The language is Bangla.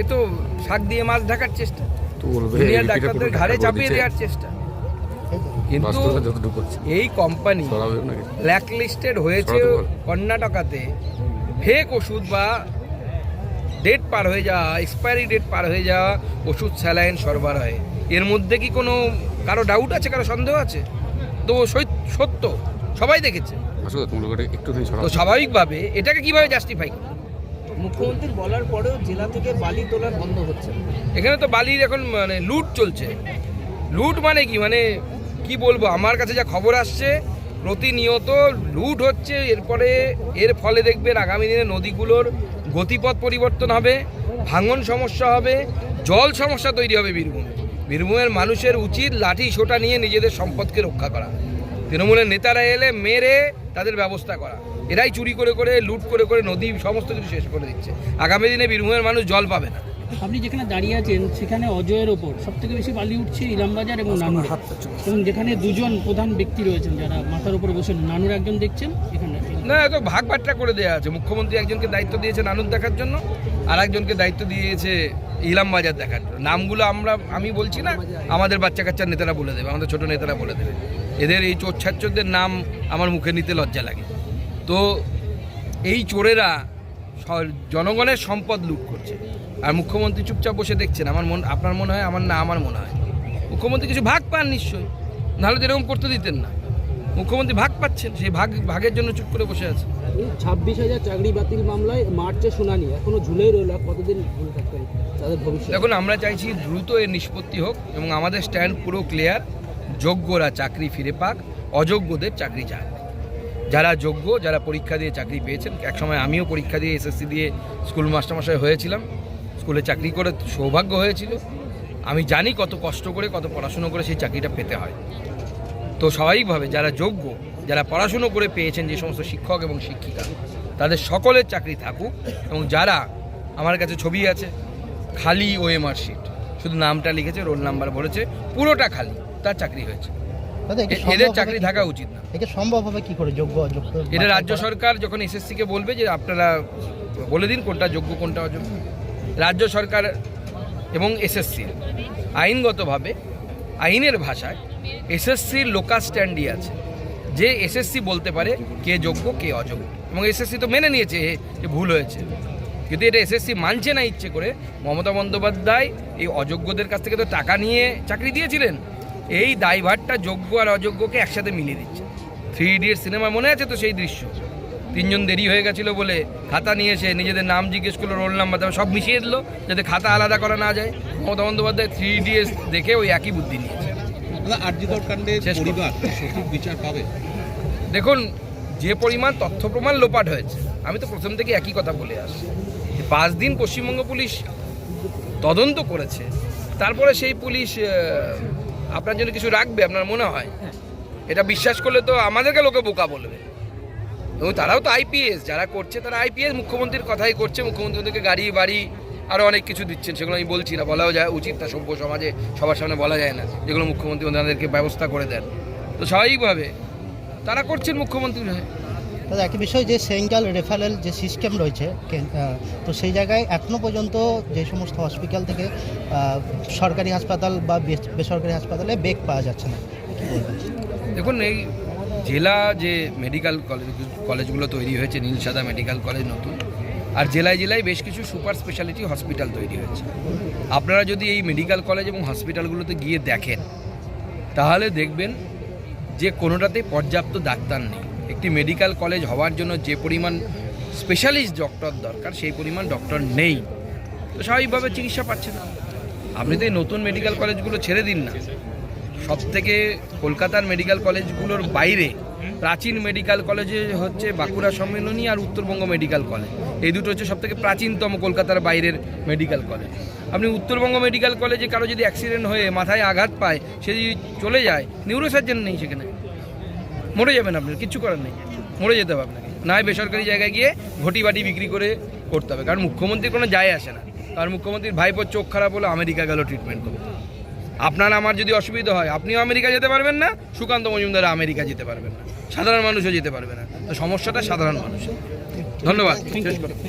এ তো শাক দিয়ে মাছ ঢাকার চেষ্টা। দুনিয়ার ডাক্তারদের ঘাড়ে চাপিয়ে দেওয়ার চেষ্টা। কিন্তু এই কোম্পানি সরাবে নাকি? ব্ল্যাক লিস্টেড হয়েছে কর্ণাটকাতে। ফেক ওষুধ বা ডেট পার হয়ে যাওয়া এক্সপায়ারি ডেট পার হয়ে যাওয়া ওষুধ স্যালাইন সরবরাহে। এর মধ্যে কি কোনো কারও ডাউট আছে কারও সন্দেহ আছে? তো সত্য। সবাই দেখেছে। তো স্বাভাবিকভাবে এটাকে কীভাবে জাস্টিফাই মুখ্যমন্ত্রীর বলার পরেও জেলা থেকে বালি তোলা বন্ধ হচ্ছে। এখানে তো বালির এখন মানে লুট চলছে। লুট মানে কি? মানে কি বলব? আমার কাছে যা খবর আসছে, প্রতিনিয়ত লুট হচ্ছে। এরপরে এর ফলে দেখবেন আগামী দিনে নদীগুলোর গতিপথ পরিবর্তন হবে, ভাঙন সমস্যা হবে, জল সমস্যা তৈরি হবে বীরভূমে। বীরভূমের মানুষের উচিত লাঠি সোটা নিয়ে নিজেদের সম্পদকে রক্ষা করা। তৃণমূলের নেতারা এলে মেরে তাদের ব্যবস্থা করা। এরাই চুরি করে করে লুট করে করে নদী সমস্ত কিছু শেষ করে দিচ্ছে। আগামী দিনে বীরভূমের মানুষ জল পাবে না। আপনি যেখানে দাঁড়িয়ে আছেন সেখানে অজয়ের ওপর সব থেকে বেশি বালি উঠছে ইলামবাজার এবং নানুর। এবং যেখানে দুজন প্রধান ব্যক্তি রয়েছেন যারা মাথার উপর বসে নানুর একজন দেখছেন এখানে না এত ভাগ বাট্টা করে দেওয়া আছে। মুখ্যমন্ত্রী একজনকে দায়িত্ব দিয়েছে নানুর দেখার জন্য আর একজনকে দায়িত্ব দিয়েছে ইলাম বাজার দেখার জন্য। নামগুলো আমরা আমি বলছি না আমাদের বাচ্চা কাচ্চার নেতারা বলে দেবে আমাদের ছোট নেতারা বলে দেবে। এদের এই চোর ছাচ্চরদের নাম আমার মুখে নিতে লজ্জা লাগে। তো এই চোরেরা জনগণের সম্পদ লুট করছে। আর মুখ্যমন্ত্রী চুপচাপ বসে দেখছেন। আমার মন আপনার মনে হয় আমার না আমার মনে হয়। মুখ্যমন্ত্রী কিছু ভাগ পান নিশ্চয়ই। নাহলে তো এরকম করতে দিতেন না। মুখ্যমন্ত্রী ভাগ পাচ্ছেন সেই ভাগ ভাগের জন্য চুপ করে বসে আছে। ছাব্বিশ হাজার চাকরি বাতিল মামলায় মার্চে শুনানি। এখনও ঝুলেই রইল কতদিন ঝুলে থাকতে তাদের ভবিষ্যৎ? দেখুন আমরা চাইছি দ্রুত এর নিষ্পত্তি হোক এবং আমাদের স্ট্যান্ড পুরো ক্লিয়ার। যোগ্যরা চাকরি ফিরে পাক অযোগ্যদের চাকরি যাক যারা যোগ্য, যারা পরীক্ষা দিয়ে চাকরি পেয়েছেন, একসময় আমিও পরীক্ষা দিয়ে এসএসসি দিয়ে স্কুল মাস্টারমশাই হয়েছিলাম। স্কুলে চাকরি করে সৌভাগ্য হয়েছিল। আমি জানি কত কষ্ট করে, কত পড়াশুনো করে সেই চাকরিটা পেতে হয়। তো স্বাভাবিকভাবে যারা যোগ্য, যারা পড়াশুনো করে পেয়েছেন যে সমস্ত শিক্ষক এবং শিক্ষিকা, তাদের সকলের চাকরি থাকুক এবং যারা আমার কাছে ছবি আছে, খালি ওএমআর শিট শুধু নামটা লিখেছে, রোল নাম্বার বলেছে, পুরোটা খালি, তার চাকরি হয়েছে। এদের চাকরি থাকা উচিত না। একে সম্ভব হবে কি করে? যোগ্য অযোগ্য? এটা রাজ্য সরকার যখন এসএসসিকে বলবে যে আপনারা বলে দিন কোনটা যোগ্য কোনটা অযোগ্য। রাজ্য সরকার এবং এসএসসি আইনগতভাবে আইনের ভাষায় এসএসসির লোকাল স্ট্যান্ডই আছে। যে এসএসসি বলতে পারে কে যোগ্য কে অযোগ্য। এবং এসএসসি তো মেনে নিয়েছে যে ভুল হয়েছে। কিন্তু এটা এসএসসি মানছে না ইচ্ছে করে। মমতা বন্দ্যোপাধ্যায় এই অযোগ্যদের কাছ থেকে তো টাকা নিয়ে চাকরি দিয়েছিলেন। এই দায়ভারটা যোগ্য আর অযোগ্যকে একসাথে মিলিয়ে দিচ্ছে। থ্রি ইডিয়ট সিনেমা মনে আছে তো সেই দৃশ্য? তিনজন দেরি হয়ে গেছিল বলে খাতা নিয়ে এসে নিজেদের নাম জিজ্ঞেস করল রোল নাম্বার তারপর সব মিশিয়ে দিল যাতে খাতা আলাদা করা না যায়। মমতা বন্দ্যোপাধ্যায় থ্রি ইডিএস দেখে ওই একই বুদ্ধি নিয়েছে। দেখুন যে পরিমাণ তথ্য প্রমাণ লোপাট হয়েছে আমি তো প্রথম থেকে একই কথা বলে আসছি। পাঁচ দিন পশ্চিমবঙ্গ পুলিশ তদন্ত করেছে তারপরে সেই পুলিশ আপনার জন্য কিছু রাখবে আপনার মনে হয়? এটা বিশ্বাস করলে তো আমাদেরকে লোকে বোকা বলবে। এবং তারাও তো আইপিএস যারা করছে তারা আইপিএস মুখ্যমন্ত্রীর কথাই করছে মুখ্যমন্ত্রীদেরকে গাড়ি বাড়ি আরও অনেক কিছু দিচ্ছেন সেগুলো আমি বলছি না বলাও যায় উচিত তা সভ্য সমাজে সবার সামনে বলা যায় না যেগুলো মুখ্যমন্ত্রী ওনাদেরকে ব্যবস্থা করে দেন। তো স্বাভাবিকভাবে তারা করছেন মুখ্যমন্ত্রী। হয়ে দাদা একই বিষয়, যে সেন্ট্রাল রেফারেল যে সিস্টেম রয়েছে তো সেই জায়গায় এখনও পর্যন্ত যে সমস্ত হসপিটাল থেকে সরকারি হাসপাতাল বা বেস- বেসরকারি হাসপাতালে বেগ পাওয়া যাচ্ছে না। দেখুন, এই জেলা যে মেডিকেল কলেজ, কলেজগুলো তৈরি হয়েছে, নীলসাদা মেডিকেল কলেজ নতুন, আর জেলায় জেলায় বেশ কিছু সুপার স্পেশালিটি হসপিটাল তৈরি হয়েছে। আপনারা যদি এই মেডিকেল কলেজ এবং হসপিটালগুলোতে গিয়ে দেখেন, তাহলে দেখবেন যে কোনোটাতে পর্যাপ্ত ডাক্তার নেই। একটি মেডিকেল কলেজ হওয়ার জন্য যে পরিমাণ স্পেশালিস্ট ডক্টর দরকার, সেই পরিমাণ ডক্টর নেই। তো স্বাভাবিকভাবে চিকিৎসা পাচ্ছে না। আপনি তো এই নতুন মেডিকেল কলেজগুলো ছেড়ে দিন না। সব থেকে কলকাতার মেডিকেল কলেজগুলোর বাইরে প্রাচীন মেডিকেল কলেজে হচ্ছে বাঁকুড়া সম্মেলনী আর উত্তরবঙ্গ মেডিকেল কলেজ এই দুটো হচ্ছে সব থেকে প্রাচীনতম কলকাতার বাইরের মেডিকেল কলেজ আপনি উত্তরবঙ্গ মেডিকেল কলেজে কারও যদি অ্যাক্সিডেন্ট হয়ে মাথায় আঘাত পায়, সে যদি চলে যায় নিউরোসার্জন নেই সেখানে। মরে যাবেন আপনার কিচ্ছু করার নেই। মরে যেতে হবে আপনাকে। না হয় বেসরকারি জায়গায় গিয়ে ঘটি বাটি বিক্রি করে করতে হবে। কারণ মুখ্যমন্ত্রীর কোনো যায় আসে না। কারণ মুখ্যমন্ত্রীর ভাইপোর চোখ খারাপ হলে, আমেরিকা গেল ট্রিটমেন্ট করতে। আপনার আমার যদি অসুবিধা হয়, আপনিও আমেরিকা যেতে পারবেন না, সুকান্ত মজুমদার আমেরিকা যেতে পারবেন না। সাধারণ মানুষও যেতে পারবে না। তো সমস্যাটা সাধারণ মানুষের। ধন্যবাদ।